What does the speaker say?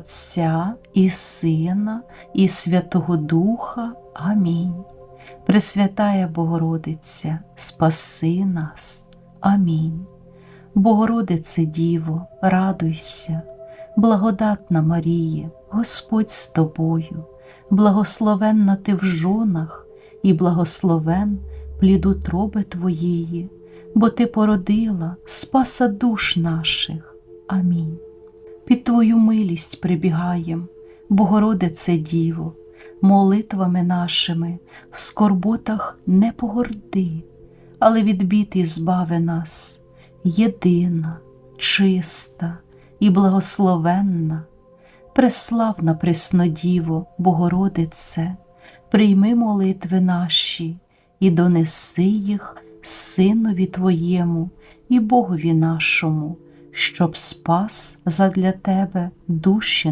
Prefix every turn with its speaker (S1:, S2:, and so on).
S1: Отця і Сина, і Святого Духа. Амінь. Пресвятая Богородиця, спаси нас. Амінь. Богородице Діво, радуйся, благодатна Маріє, Господь з тобою, благословенна ти в жонах, і благословен плід утроби Твоєї, бо Ти породила спаса душ наших. Амінь. Під Твою милість прибігаєм, Богородице Діво, молитвами нашими в скорботах не погорди, але від бід і збави нас, єдина, чиста і благословенна, преславна Преснодіво, Богородице, прийми молитви наші і донеси їх Синові Твоєму і Богові нашому, щоб спас задля Тебе душі